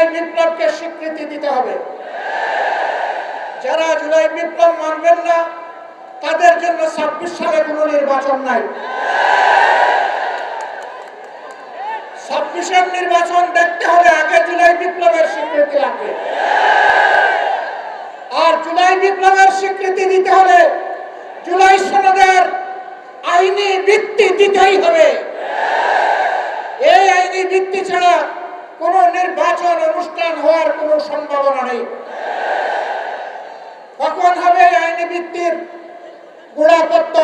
জুলাই বিপ্লবকে স্বীকৃতি দিতে হবে। যারা জুলাই বিপ্লব মানবেন না, তাদের জন্য ছাব্বিশ সালে কোনো নির্বাচন নাই। ছাব্বিশের নির্বাচন দেখতে হলে আগে জুলাই বিপ্লবের স্বীকৃতি লাগবে। আর জুলাই বিপ্লবের স্বীকৃতি দিতে হলে জুলাই সনদের আইনি ভিত্তি দিতেই হবে। এই আইনি ভিত্তি ছাড়া অনুষ্ঠান হওয়ার কোনো সম্ভাবনা নেই। কখন হবে আইনি ভিত্তির গোড়াপত্য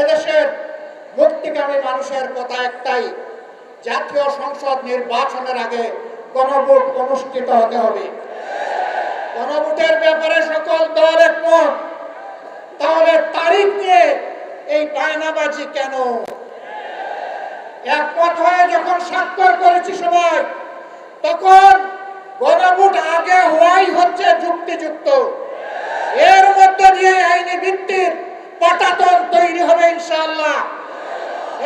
এদেশের মুক্তিকামী মানুষের কথা একটাই, জাতীয় সংসদ নির্বাচনের আগে গণভোট অনুষ্ঠিত হতে হবে। গণভোটের ব্যাপারে সকল দল একমত। তাহলে তারিখ নিয়ে এই বায়নাবাজি কেন? একমত হয়ে যখন স্বাক্ষর করেছি সবাই তখন গণভোট আগে হওয়াই হচ্ছে যুক্তিযুক্ত। এর মধ্যে দিয়ে আইনি ভিত্তির পটাতন তৈরি হবে ইনশাআল্লাহ।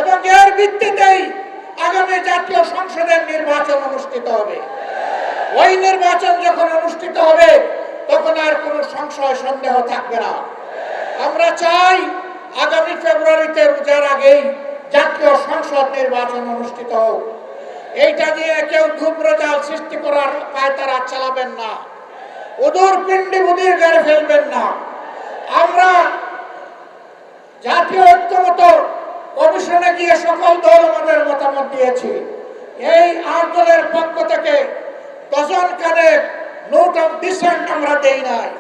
এবং এর ভিত্তিতেই আগামী জাতীয় সংসদের নির্বাচন অনুষ্ঠিত হবে। ওই নির্বাচন যখন অনুষ্ঠিত হবে, তখন আর কোনো সংশয়, সন্দেহ থাকবে না। আমরা চাই আগামী ফেব্রুয়ারিতে রোজার আগেই জাতীয় সংসদ নির্বাচন অনুষ্ঠিত হোক। এইটা দিয়ে কেউ ধূম্রজাল সৃষ্টি করার পায়তারা চালাবেন না। উদূর পিণ্ডি বুদির গাড়ি ফেলবেন না। আমরা জাতীয় ঐক্যমত কমিশনে গিয়ে সকল দল আমাদের মতামত দিয়েছি। এই আট দলের পক্ষ থেকে ডজন কানেক নোট অফ ডিসেন্ট আমরা দেই নাই।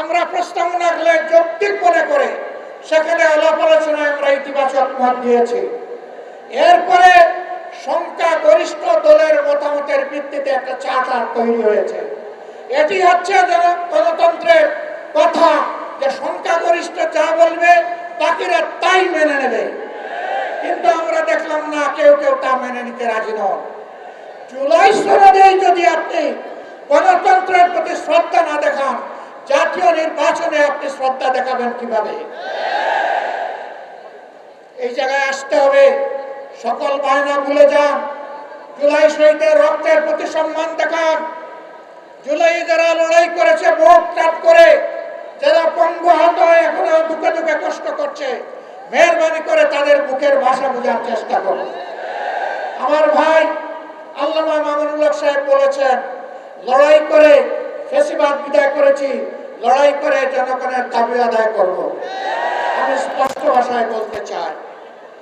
আমরা প্রস্তাবনা গেলে যৌক্তিক মনে করে সেখানে আলাপ আলোচনায় আমরা ইতিবাচক মত দিয়েছি। এরপরে সংখ্যা গরিষ্ঠ দলের মতামতের ভিত্তিতে একটা চার্টার তৈরি হয়েছে। এটি হচ্ছে গণতন্ত্রের কথা যে সংখ্যাগরিষ্ঠ যা বলবে, বাকিরা তাই মেনে নেবে। কিন্তু আমরা দেখলাম না, কেউ কেউ তা মেনে নিতে রাজি নন। জুলাই সনদেই যদি আপনি গণতন্ত্রের প্রতি শ্রদ্ধা না দেখান, জাতীয় নির্বাচনে আপনি শ্রদ্ধা দেখাবেন কীভাবে? এই জায়গায় আসতে হবে। সকল বায়না ভুলে যান। জুলাই শহীদের রক্তের প্রতি সম্মান দেখান। জুলাই যারা লড়াই করেছে, ভোট ত্যাগ করে, যারা পঙ্গু হত হয়ে, এখনও দুঃখে দুঃখে কষ্ট করছে। মেহরবানি করে তাদের বুকের ভাষা বোঝার চেষ্টা করুন। আমার ভাই আল্লামা মামুনুল্লাহ সাহেব বলেছেন, লড়াই করে ফেসিবাদ বিদায় করেছি, লড়াই করে জনগণের দাবি আদায় করব। আমি স্পষ্ট ভাষায় বলতে চাই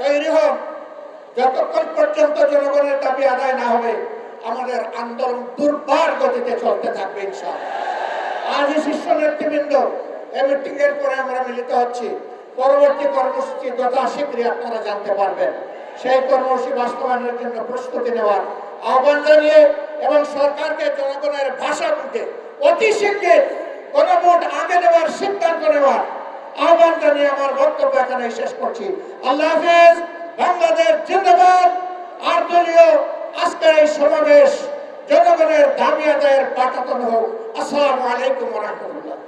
তৈরি হোক, যতক্ষণ পর্যন্ত জনগণের দাবি আদায় না হবে, আমাদের আন্দোলন দুর্বার গতিতে চলতে থাকবে ইনশাআল্লাহ। আজই শীর্ষ নেতৃবৃন্দ এই মিটিং এর পরে আমরা মিলিত হচ্ছি। পরবর্তী কর্মসূচি যথা শীঘ্রই আপনারা জানতে পারবেন। সেই কর্মসূচি বাস্তবায়নের জন্য প্রস্তুতি নেওয়ার আহ্বান জানিয়ে এবং সরকারকে জনগণের ভাষা বুঝে অতি শীঘ্র গণভোট আগে নেওয়ার সিদ্ধান্ত নেওয়ার আহ্বান জানিয়ে আমার বক্তব্য এখানে শেষ করছি। আল্লাহ হাফেজ, বাংলাদেশ জিন্দাবাদ। আর দলীয় আজকের এই সমাবেশ জনগণের দাবি আদায়ের পাঠাতন হোক। আসসালামু আলাইকুম রহমতুল্লাহ।